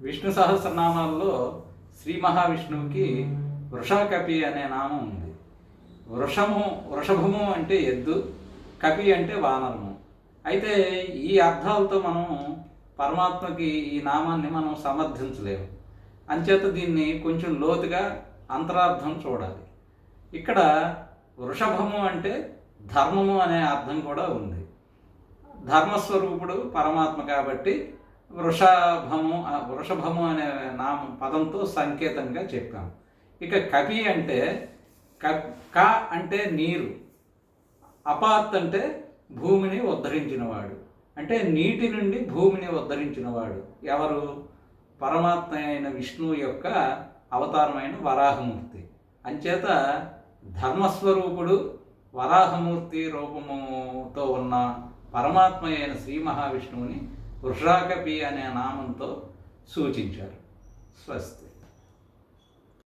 విష్ణు సహస్రనామాల్లో శ్రీ మహావిష్ణువుకి వృషాకపి అనే నామం ఉంది. వృషము వృషభము అంటే ఎద్దు కపి అంటే వానరము. అయితే ఈ అర్థాలతో మనం పరమాత్మకి ఈ నామాన్ని మనం సమర్థించలేము. అంచేత దీన్ని కొంచెం లోతుగా అంతరార్థం చూడాలి. ఇక్కడ వృషభము అంటే ధర్మము అనే అర్థం కూడా ఉంది. ధర్మస్వరూపుడు పరమాత్మ కాబట్టి వృషభము వృషభము అనే నామ పదంతో సంకేతంగా చెప్పాము. ఇక కపి అంటే క క అంటే నీరు. అపాత్ అంటే భూమిని ఉద్ధరించినవాడు. అంటే నీటి నుండి భూమిని ఉద్ధరించినవాడు. ఎవరు? పరమాత్మ అయిన విష్ణువు యొక్క అవతారమైన వరాహమూర్తి. అంచేత ధర్మస్వరూపుడు వరాహమూర్తి రూపముతో ఉన్న పరమాత్మ అయిన శ్రీ మహావిష్ణువుని వృషాకపి అనే నామంతో సూచించారు. స్వస్తి.